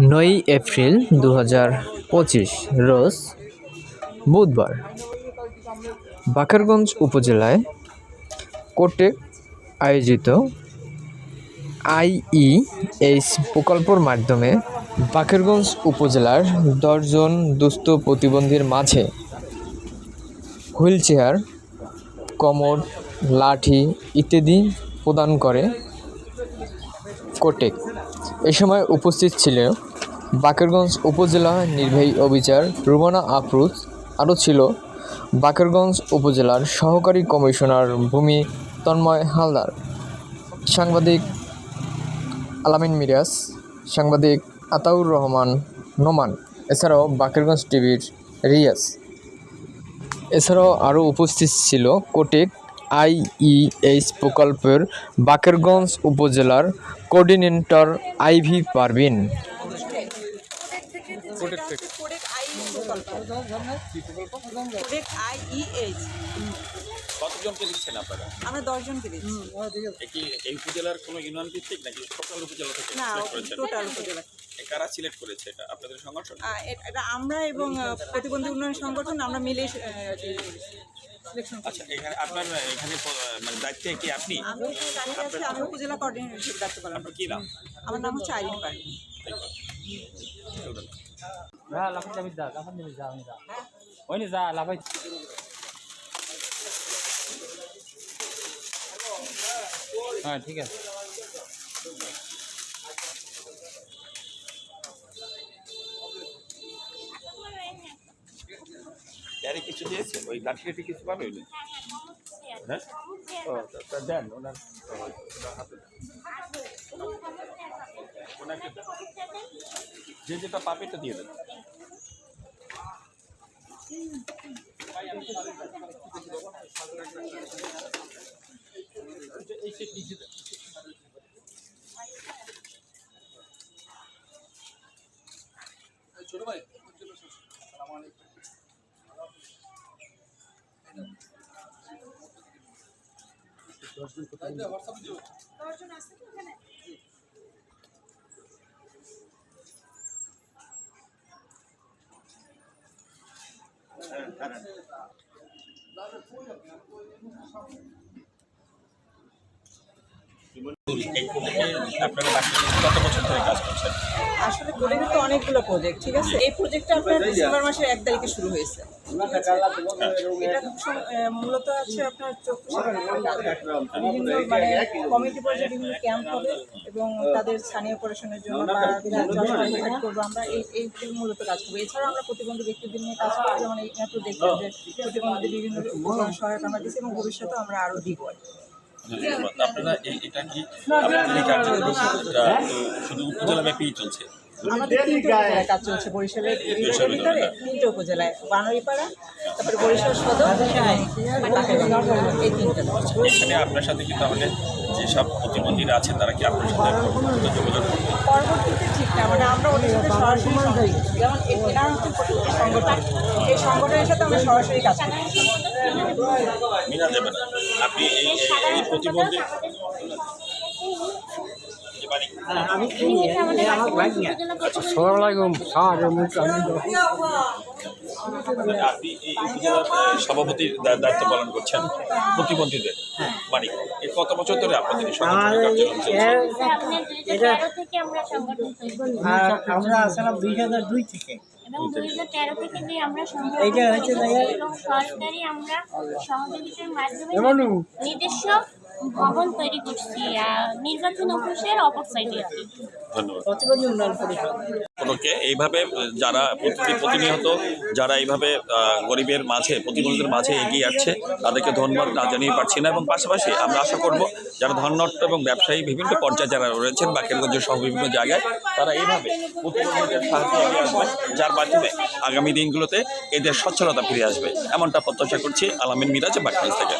নয়ই এপ্রিল দু হাজার পঁচিশ, রোজ বুধবার। বাকেরগঞ্জ উপজেলায় কোটেক আয়োজিত আইইএইচ প্রকল্পর মাধ্যমে বাকেরগঞ্জ উপজেলার দশজন দুস্থ প্রতিবন্ধীর মাঝে হুইল চেয়ার কমর, লাঠি ইত্যাদি প্রদান করে কোটেক এ সময় উপস্থিত ছিল বাকেরগঞ্জ উপজেলা নির্বাহী অফিসার রুমানা আফরুজ। আরও ছিল বাকেরগঞ্জ উপজেলার সহকারী কমিশনার ভূমি তন্ময় হালদার। সাংবাদিক আলামিন মিরাজ, সাংবাদিক আতাউর রহমান নোমান, এছাড়াও বাকেরগঞ্জ টিভির রিয়াজ। এছাড়াও আরও উপস্থিত ছিল কোটেক আইইএইচ প্রকল্পের বাকেরগঞ্জ উপজেলার কোঅর্ডিনেটর আইভি পারভিন। কতজনকে দিচ্ছেন আপনারা? আমরা দশজনকে দিচ্ছি। এই উপজেলার কোনো ইউনিয়ন ভিত্তিক নাকি টোটাল উপজেলা থেকে না সিলেক্ট টোটাল উপজেলা। কারা সিলেক্ট করেছে এটা? আপনাদের সংগঠন? এটা আমরা এবং প্রতিবন্ধী উন্নয়ন সংগঠন আমরা মিলে আচ্ছা এখানে আপনার এখানে মানে দায়িত্বে কি আপনি? আমি আমি উপজেলা কোঅর্ডিনেটর হিসেবে দায়িত্ব পালন আপনার কি নাম? আমার নাম হচ্ছে আইরিন পার্ক হ্যাঁ লাফাই যাবি যা লাফাই যাবি যা আমি যা। ওই যা লাফাই। হ্যাঁ ঠিক আছে। কিছু দিয়েছে ওই লাঠি লাঠি কিছু পাবে হ্যাঁ? ও, তা- দেন, ওনার ওনাকে যে যেটা পাবে এটা দিয়ে দেন। এই কোভিডে তো বাকি আসলে কোডেকের তো অনেকগুলো প্রজেক্ট ঠিক আছে? এই প্রজেক্টটা আপনার ডিসেম্বর মাসের এক তারিখে শুরু হয়েছে। এটা মূলত আছে আপনার চক্ষু বিভিন্ন মানে কমিটি পর্যায়ে বিভিন্ন ক্যাম্প হবে এবং তাদের স্থানীয় অপারেশনের জন্য বা করব, আমরা এই মূলত কাজ করব। এছাড়াও আমরা প্রতিবন্ধী ব্যক্তিদের নিয়ে কাজ করব, যেমন এই দেখলাম যে প্রতিবন্ধী বিভিন্ন সহায়তা আমরা দিচ্ছি এবং ভবিষ্যতেও আমরা আরও দিব। ধন্যবাদ। আপনারা এই এটা কি আপনাদের এই কার্যক্রম শুধু উপজেলা ব্যাপী চলছে। আমাদের তিনটে উপজেলায় কাজ চলছে বরিশালের এরিয়ার ভিতরে তিনটে উপজেলায় বানরিপাড়া তারপরে বরিশাল সদর এই তিনটে। এখানে আপনার সাথে কি তাহলে যেসব প্রতিবন্ধীরা আছেন তারা কি আপনার সাথে যোগাযোগ করবে? পরবর্তীতে ঠিক না মানে আমরা ওদের সাথে সরাসরি। যেমন এ- এরা হচ্ছে প্রতিবন্ধী সংগঠন। এই সংগঠনের সাথে আমরা সরাসরি কাজ করি। মিনা দেবেন আপনি এই এই- প্রতিবন্ধী যে বাড়ি আসসালামাইকুম স্যার আপনি এই উপজেলার আহ, সভাপতির দায়িত্ব পালন করছেন প্রতিবন্ধীদের বাড়ি এই কত বছর ধরে আপনাদের থেকে আমরা আসলাম দুই হাজার দুই থেকে। এবং দুই হাজার তেরো থেকে যে আমরা এবং সরকারি আমরা সহযোগিতার মাধ্যমে নিজস্ব ভবন তৈরি করছি নির্বাচন অফিসের অপর সাইডে আর কি। এইভাবে যারা প্রতি- প্রতিনিয়ত যারা এইভাবে গরিবের মাঝে প্রতিবন্ধীদের মাঝে এগিয়ে আসছে তাদেরকে ধন্যবাদ না জানিয়ে পারছি না। এবং পাশাপাশি আমরা আশা করব যারা ধন্যট্ট এবং ব্যবসায়ী বিভিন্ন পর্যায়ে যারা রয়েছেন বাকেরগঞ্জ সহ বিভিন্ন জায়গায় তারা এইভাবে প্রতিবন্ধীদের সাহায্যে এগিয়ে আসবে যার মাধ্যমে আগামী দিনগুলোতে এদের সচ্ছলতা ফিরে আসবে। এমনটা প্রত্যাশা করছি আলামিন মিরাজ বাকেরগঞ্জ থেকে।